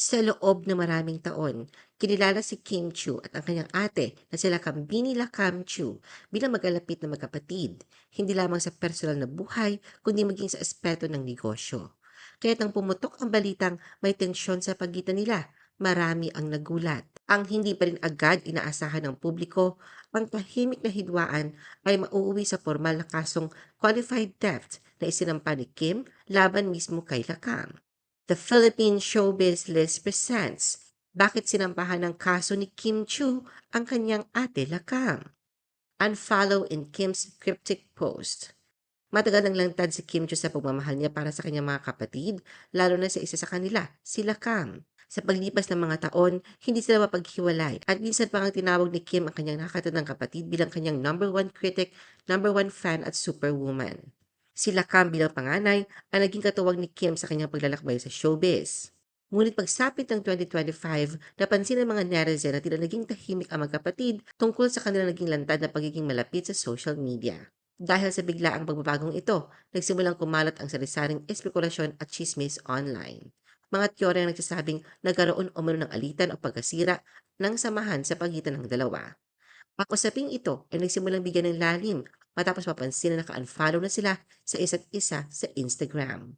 Sa loob ng maraming taon, kinilala si Kim Chiu at ang kanyang ate na sila Kambini Lakam Chiu bilang magkalapit na magkapatid, hindi lamang sa personal na buhay, kundi maging sa aspeto ng negosyo. Kaya nang pumutok ang balitang may tensyon sa pagitan nila, marami ang nagulat. Ang hindi pa rin agad inaasahan ng publiko, ang tahimik na hidwaan ay mauuwi sa formal na kasong qualified theft na isinampa ni Kim laban mismo kay Lakam. The Philippine Showbiz List presents Bakit sinampahan ng kaso ni Kim Chu ang kanyang ate Lakam? Unfollow in Kim's cryptic post. Matagal nang lantad si Kim Chu sa pagmamahal niya para sa kanyang mga kapatid, lalo na sa isa sa kanila, si Lakam. Sa paglipas ng mga taon, hindi sila mapaghiwalay at minsan pa nga tinawag ni Kim ang kanyang nakakatandang kapatid bilang kanyang number one critic, number one fan at superwoman. Si Lakam bilang panganay ang naging katuwag ni Kim sa kanyang paglalakbay sa showbiz. Ngunit pagsapit ng 2025, napansin ng mga netizen na tila naging tahimik ang magkapatid tungkol sa kanilang naging lantad na pagiging malapit sa social media. Dahil sa biglaang pagbabagong ito, nagsimulang kumalat ang sarisaring espekulasyon at chismis online. Mga teorya ang nagsasabing nagkaroon umano ng alitan o pagkasira ng samahan sa pagitan ng dalawa. Ang usaping ito ay nagsimulang bigyan ng lalim matapos mapansin na naka-unfollow na sila sa isa't isa sa Instagram.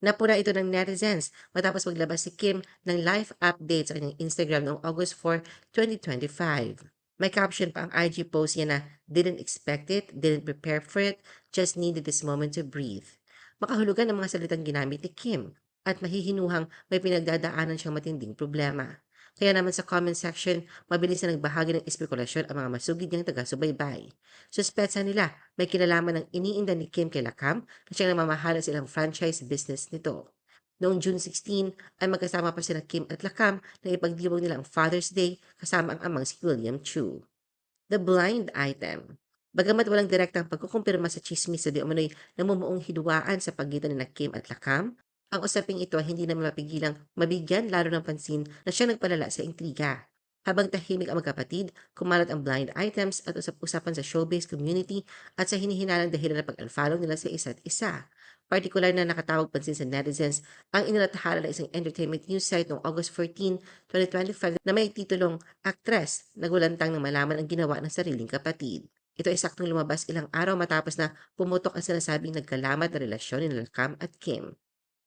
Napuna ito ng netizens matapos maglabas si Kim ng live update sa kanyang Instagram noong August 4, 2025. May caption pa ang IG post niya na didn't expect it, didn't prepare for it, just needed this moment to breathe. Makahulugan ang mga salitang ginamit ni Kim at mahihinuhang may pinagdadaanan siyang matinding problema. Kaya naman sa comment section, mabilis na nagbahagi ng espekulasyon ang mga masugid niyang taga-subaybay. Suspetsa nila may kinalaman ng iniinda ni Kim kay Lakam na siyang namamahala sa ilang franchise business nito. Noong June 16 ay magkasama pa sina Kim at Lakam na ipagdiwang nila ang Father's Day kasama ang amang si William Chu. The Blind Item Bagamat walang direktang pagkukumpirma sa chismis sa di umano'y namumuong hidwaan sa pagitan ni Kim at Lakam, ang usaping ito hindi naman mapigilang mabigyan lalo ng pansin na siya nagpalala sa intriga. Habang tahimik ang magkapatid, kumalat ang blind items at usap-usapan sa showbiz community at sa hinihinalang dahilan na pag-unfollow nila sa isa't isa. Partikular na nakatawag pansin sa netizens ang inilathala ng isang entertainment news site noong August 14, 2025 na may titulong Actress, nagulantang ng malaman ang ginawa ng sariling kapatid. Ito ay saktong lumabas ilang araw matapos na pumutok ang sinasabing nagkalamat na relasyon ni Lakam at Kim.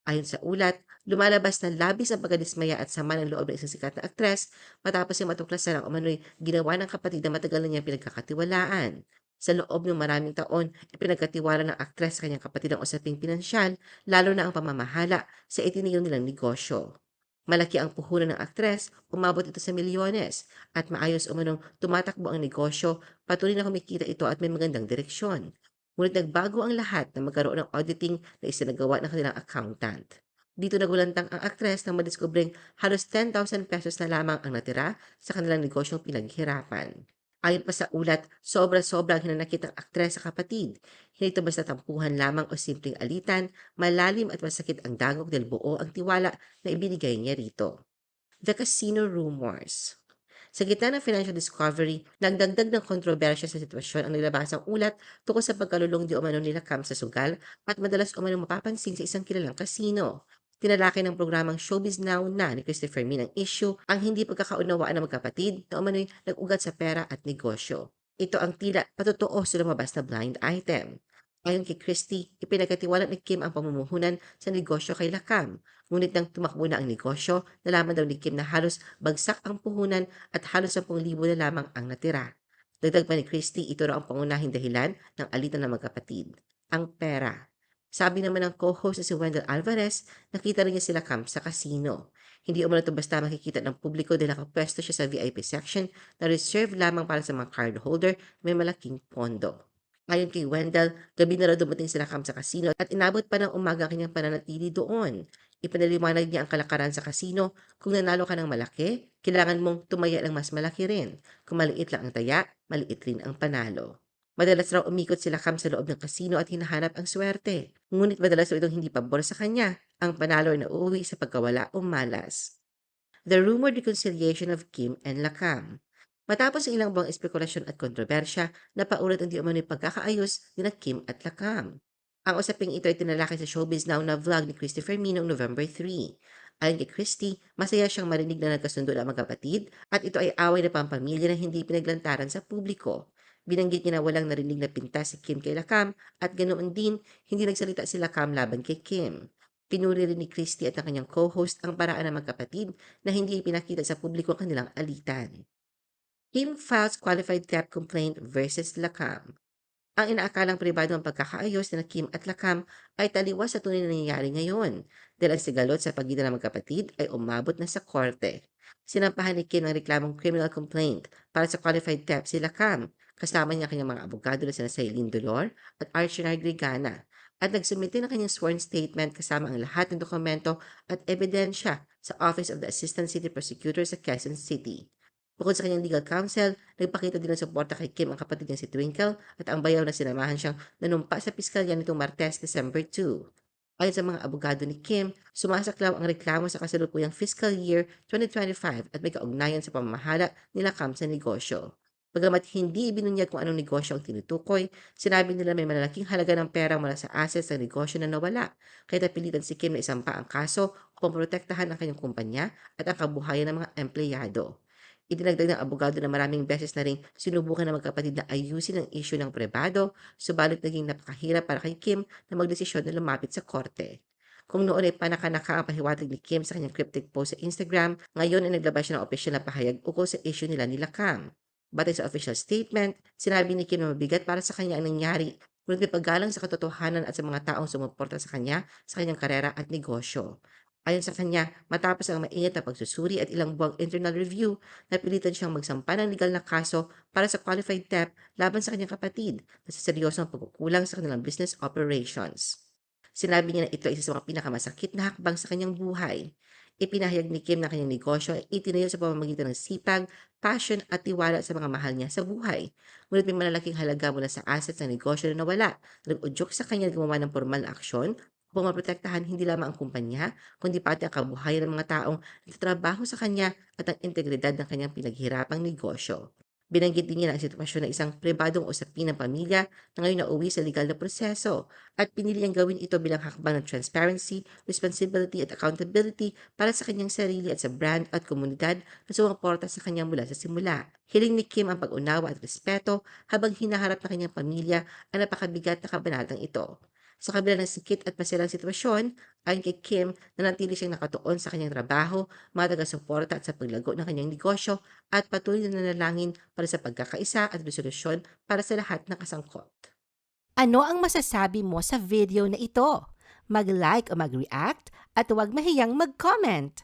Ayon sa ulat, lumalabas na labis ang pagkadismaya at sama ng loob ng isang sikat na aktres matapos yung matuklasan ang umano'y ginawa ng kapatid na matagal na niyang pinagkakatiwalaan. Sa loob ng maraming taon, ipinagkatiwala ng aktres sa kanyang kapatid ang usaping pinansyal, lalo na ang pamamahala sa itiniyo nilang negosyo. Malaki ang puhunan ng aktres, umabot ito sa milyones, at maayos umanong tumatakbo ang negosyo, patuloy na kumikita ito at may magandang direksyon. Ngunit nagbago ang lahat na magkaroon ng auditing na isinagawa ng kanilang accountant. Dito nagulantang ang aktres nang madiskubring halos 10,000 pesos na lamang ang natira sa kanilang negosyong pinaghirapan. Ayon pa sa ulat, sobra-sobra ang hinanakit ng aktres sa kapatid. Hindi ito basta tampuhan lamang o simpleng alitan, malalim at masakit ang dagok dahil buo ang tiwala na ibinigay niya rito. The Casino Rumors sa gitna ng financial discovery, nagdagdag ng kontrobersya sa sitwasyon ang nilabasang ulat tungkol sa pagkalulong di umano nila Cam sa sugal at madalas umano mapapansin sa isang kilalang kasino. Tinalaki ng programang Showbiz Now na ni Christopher Min ang issue ang hindi pagkakaunawaan ng magkapatid na umano'y nag-ugat sa pera at negosyo. Ito ang tila patotoo sa lumabas na blind item. Ayon kay Christy, ipinagkatiwala ni Kim ang pamumuhunan sa negosyo kay Lakam. Ngunit nang tumakbo na ang negosyo, nalaman daw ni Kim na halos bagsak ang puhunan at halos 10,000 na lamang ang natira. Dagdag pa ni Christy, ito raw ang pangunahing dahilan ng alitan ng magkapatid. Ang pera. Sabi naman ng co-host na si Wendell Alvarez, nakita rin niya sila Cam sa casino. Hindi umano ito basta makikita ng publiko dahil nakapwesto siya sa VIP section na reserve lamang para sa mga card holder may malaking pondo. Ayon kay Wendell, gabi na raw dumating sila Cam sa kasino at inabot pa ng umaga ang kanyang pananatili doon. Ipinaliwanag niya ang kalakaran sa kasino. Kung nanalo ka ng malaki, kailangan mong tumaya ng mas malaki rin. Kung maliit lang ang taya, maliit rin ang panalo. Madalas raw umikot sila Cam sa loob ng kasino at hinahanap ang swerte. Ngunit madalas raw itong hindi pabor sa kanya. Ang panalo ay nauuwi sa pagkawala o malas. The rumored reconciliation of Kim and Lakam. Matapos ang ilang buwang espekulasyon at kontrobersya, napaulat ang di umano'y pagkakaayos ni na Kim at Lakam. Ang usaping ito ay tinalakay sa Showbiz Now na vlog ni Christopher Min noong November 3. Ayon kay Christie, masaya siyang marinig na nagkasundo ang magkapatid at ito ay away na pampamilya na hindi pinaglantaran sa publiko. Binanggit niya na walang narinig na pinta si Kim kay Lakam at ganoon din hindi nagsalita si Lakam laban kay Kim. Pinuri rin ni Christie at ang kanyang co-host ang paraan ng magkapatid na hindi ipinakita sa publiko ang kanilang alitan. Kim files qualified theft complaint versus Lakam. Ang inaakalang pribado ang pagkakaayos na Kim at Lakam ay taliwas sa tunay na nangyayari ngayon dahil ang sigalot sa pagitan ng magkapatid ay umabot na sa korte. Sinampahan ni Kim ng reklamong criminal complaint para sa qualified theft si Lakam kasama niya kanyang mga abogado na sina Sailin Dolor at Archie Grigana at nagsumite ng kanyang sworn statement kasama ang lahat ng dokumento at ebidensya sa Office of the Assistant City Prosecutor sa Quezon City. Bukod sa kanyang legal counsel, nagpakita din ng suporta kay Kim ang kapatid niya si Twinkle at ang bayaw na sinamahan siyang nanumpa sa piskalya nitong Martes, December 2. Ayon sa mga abogado ni Kim, sumasaklaw ang reklamo sa kasalukuyang fiscal year 2025 at may kaugnayan sa pamamahala nila Kam sa negosyo. Bagamat hindi ibinunyag kung anong negosyo ang tinutukoy, sinabi nila may malalaking halaga ng pera mula sa assets ng negosyo na nawala, kaya napilitan si Kim na isampa ang kaso upang protektahan ang kanyang kumpanya at ang kabuhayan ng mga empleyado. Idinagdag ng abogado na maraming beses na rin sinubukan ng magkapatid na ayusin ang issue ng pribado, subalit naging napakahirap para kay Kim na magdesisyon na lumapit sa korte. Kung noon ay panakanaka ang pahiwatig ni Kim sa kanyang cryptic post sa Instagram, ngayon ay naglabas siya ng opisyal na pahayag ukol sa issue nila nila Cam. Batay sa official statement, sinabi ni Kim na mabigat para sa kanya ang nangyari, ngunit may paggalang sa katotohanan at sa mga taong sumuporta sa kanya sa kanyang karera at negosyo. Ayon sa kanya, matapos ang mainit na pagsusuri at ilang buwang internal review, napilitan siyang magsampa ng legal na kaso para sa qualified theft laban sa kanyang kapatid na sa seryosong pagkukulang sa kanilang business operations. Sinabi niya na ito ay isa sa mga pinakamasakit na hakbang sa kanyang buhay. Ipinahayag ni Kim na kanyang negosyo ay itinayo sa pamamagitan ng sipag, passion at tiwala sa mga mahal niya sa buhay. Ngunit may malalaking halaga mula sa assets ng negosyo na nawala. Nag-udyok sa kanya gumawa ng formal na aksyon upang maprotektahan hindi lamang ang kumpanya, kundi pati ang kabuhayan ng mga taong nagtatrabaho sa kanya at ang integridad ng kanyang pinaghirapang negosyo. Binanggit din niya ang sitwasyon ng isang pribadong usapin ng pamilya na ngayon nauwi sa legal na proseso at pinili niyang gawin ito bilang hakbang ng transparency, responsibility at accountability para sa kanyang sarili at sa brand at komunidad na sumuporta sa kanya mula sa simula. Hiling ni Kim ang pag-unawa at respeto habang hinaharap ng kanyang pamilya ang napakabigat na kabanatang ito. Sa kabila ng sikit at masilang sitwasyon, ayon kay Kim, nanatili siyang nakatuon sa kanyang trabaho, mga taga-suporta at sa paglago ng kanyang negosyo at patuloy na nanalangin para sa pagkakaisa at resolusyon para sa lahat ng kasangkot. Ano ang masasabi mo sa video na ito? Mag-like o mag-react at huwag mahiyang mag-comment.